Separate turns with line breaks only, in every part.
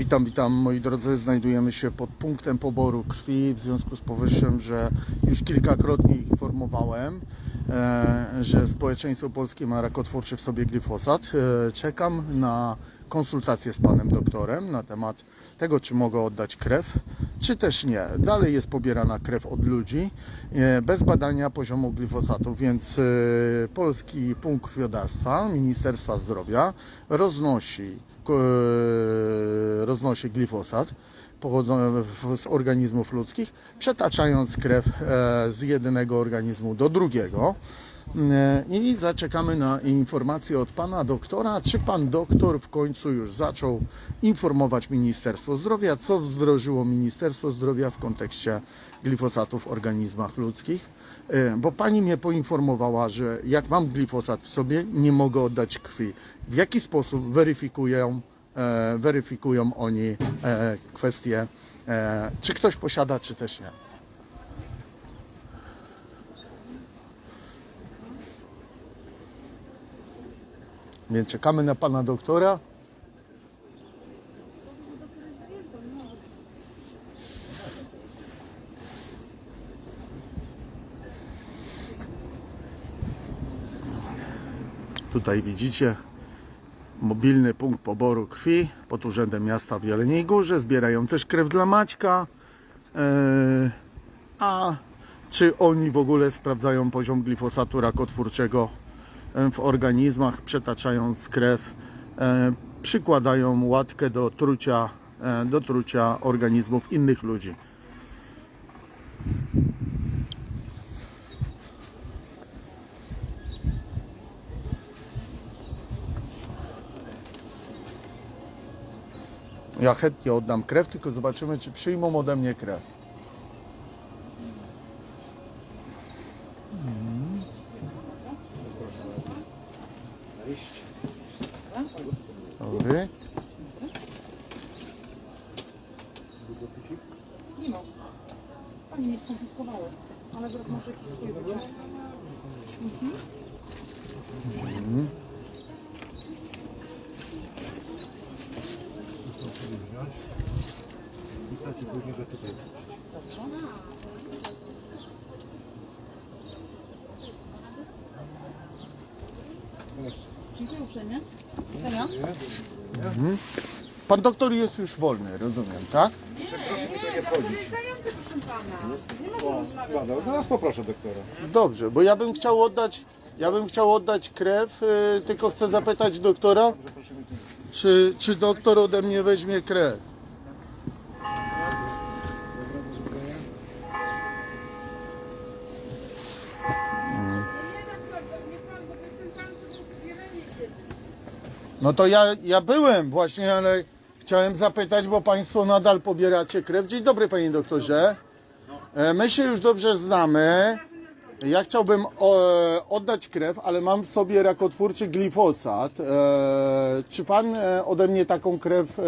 Witam, witam moi drodzy. Znajdujemy się pod punktem poboru krwi w związku z powyższym, że już kilkakrotnie informowałem, e, że społeczeństwo polskie ma rakotwórczy w sobie glifosat. E, czekam na konsultację z panem doktorem na temat tego, czy mogę oddać krew, czy też nie. Dalej jest pobierana krew od ludzi e, bez badania poziomu glifosatu, więc e, polski punkt krwiodawstwa Ministerstwa Zdrowia roznosi e, roznosi glifosat pochodzący w- z organizmów ludzkich, przetaczając krew z jednego organizmu do drugiego. E, I zaczekamy na informację od pana doktora, czy pan doktor w końcu już zaczął informować Ministerstwo Zdrowia, co wdrożyło Ministerstwo Zdrowia w kontekście glifosatu w organizmach ludzkich. E, Bo pani mnie poinformowała, że jak mam glifosat w sobie, nie mogę oddać krwi. W jaki sposób weryfikują, e, weryfikują oni kwestię, czy ktoś posiada, czy też nie? Więc czekamy na pana doktora. Tutaj widzicie mobilny punkt poboru krwi pod Urzędem Miasta w Jeleniej Górze. Zbierają też krew dla Maćka. Eee, a czy oni w ogóle sprawdzają poziom glifosatu rakotwórczego e, w organizmach, przetaczając krew, e, przykładają łatkę do trucia, e, do trucia organizmów innych ludzi. Ja chętnie oddam krew, tylko zobaczymy, czy przyjmą ode mnie krew. Dobry.
Nie ma. Pani mnie skonfiskowały. Ale zaraz może jakiś swój wyciąg.
Wystarczy później go tutaj.
Dziękuję uprzejmie. Widzenia.
Pan doktor jest już wolny, rozumiem, tak?
Dobra, zaraz poproszę doktora.
Dobrze, bo ja bym chciał oddać, ja bym chciał oddać krew, y, tylko chcę zapytać doktora,
Proszę mi tu.
czy, czy doktor ode mnie weźmie krew. No to ja, ja byłem właśnie, ale chciałem zapytać, bo Państwo nadal pobieracie krew. Dzień dobry Panie doktorze. E, My się już dobrze znamy. Ja chciałbym oddać krew, ale mam w sobie rakotwórczy glifosat. E, czy Pan e, ode mnie taką krew e,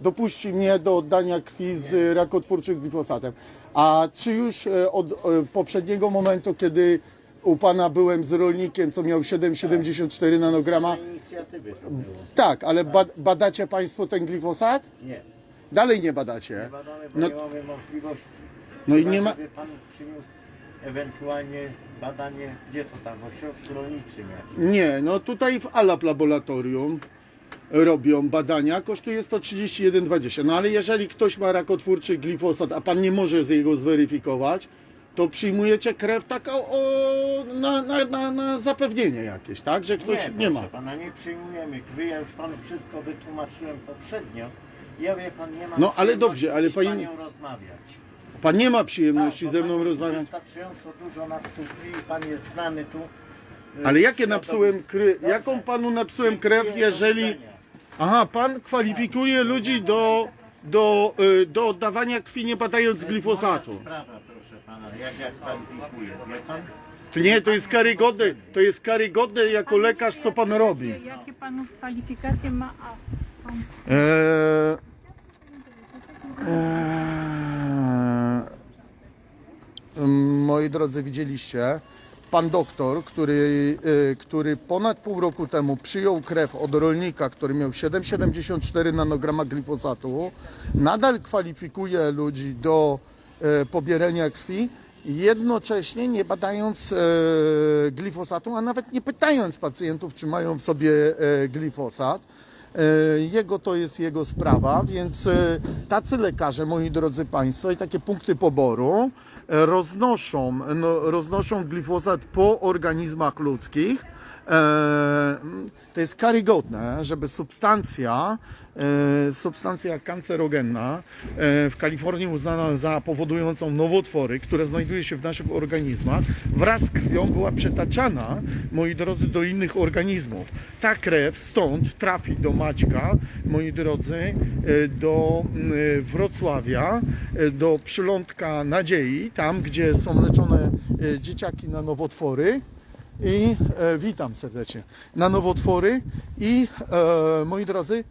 dopuści mnie do oddania krwi z rakotwórczym glifosatem? A czy już e, od e, poprzedniego momentu, kiedy u Pana byłem z rolnikiem, co miał 7,74 nanograma,
Inicjatywy są było.
tak, ale ba badacie Państwo ten glifosat?
Nie.
Dalej nie badacie.
Badamy, bo
No-
nie mamy możliwości.
No i
Chyba,
nie ma-
żeby pan przyniósł ewentualnie badanie, gdzie to tam, w ośrodku rolniczym jakimś.
Nie, no tutaj w Alab Laboratorium robią badania, kosztuje 131,20. No ale jeżeli ktoś ma rakotwórczy glifosat, a pan nie może z jego zweryfikować, to przyjmujecie krew taką o, na, na, na, na zapewnienie jakieś, tak? Że ktoś nie,
nie,
ma.
proszę pana, nie przyjmujemy krwi, ja już panu wszystko wytłumaczyłem poprzednio. Ja wie pan, nie mam
No, ale
przyjemności
dobrze, ale
z
pani-
panią rozmawiać.
Pan nie ma przyjemności
Tak,
ze
bo
mną
pan
rozmawiać.
Wystarczająco dużo napsuł krwi, pan jest znany tu. y,
Ale jakie
w
napsułem krew?
Dobrze.
Jaką panu napsułem
Dziękuję,
krew,
do
jeżeli.
widzenia.
Aha, pan kwalifikuje ludzi do, do, y, do oddawania krwi nie badając glifosatu.
Moja sprawa, proszę pana, jak ja kwalifikuję, wie pan?
To nie, to jest karygodne, to jest karygodne jako lekarz, co pan robi.
Jakie panu kwalifikacje ma a pan?
Eee, eee, moi drodzy, widzieliście, pan doktor, który, e, który ponad pół roku temu przyjął krew od rolnika, który miał 7,74 nanograma glifosatu, nadal kwalifikuje ludzi do e, pobierania krwi, jednocześnie nie badając e, glifosatu, a nawet nie pytając pacjentów, czy mają w sobie e, glifosat. E, Jego to jest jego sprawa, więc e, tacy lekarze, moi drodzy Państwo, i takie punkty poboru e, roznoszą, no, roznoszą glifosat po organizmach ludzkich. E, To jest karygodne, żeby substancja, e, substancja kancerogenna e, w Kalifornii uznana za powodującą nowotwory, które znajduje się w naszych organizmach, wraz z krwią była przetaczana, moi drodzy, do innych organizmów. Ta krew stąd trafi do Maćka, moi drodzy, do mm, Wrocławia, do przylądka Nadziei, tam gdzie są leczone dzieciaki na nowotwory i e, witam serdecznie. Na nowotwory i e, moi drodzy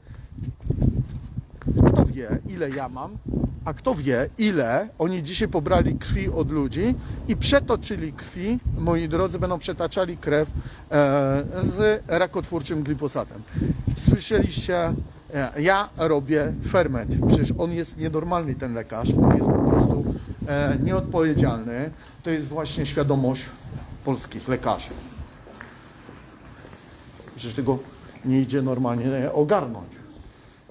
kto wie ile ja mam a kto wie ile oni dzisiaj pobrali krwi od ludzi i przetoczyli krwi moi drodzy będą przetaczali krew e, z rakotwórczym glifosatem. Słyszeliście e, ja robię ferment. Przecież on jest nienormalny ten lekarz. On jest po prostu e, nieodpowiedzialny. To jest właśnie świadomość polskich lekarzy. Przecież tego nie idzie normalnie ogarnąć.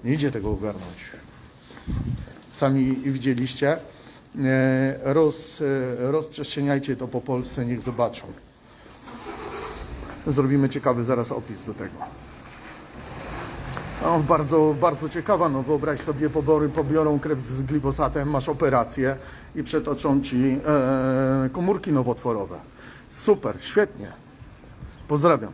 Nie idzie tego ogarnąć. Sami widzieliście. E, Roz, e, rozprzestrzeniajcie to po Polsce, niech zobaczą. Zrobimy ciekawy zaraz opis do tego. Bardzo, bardzo ciekawa, no wyobraź sobie, pobory pobiorą krew z glifosatem, masz operację i przetoczą ci e, komórki nowotworowe. Super, świetnie. Pozdrawiam.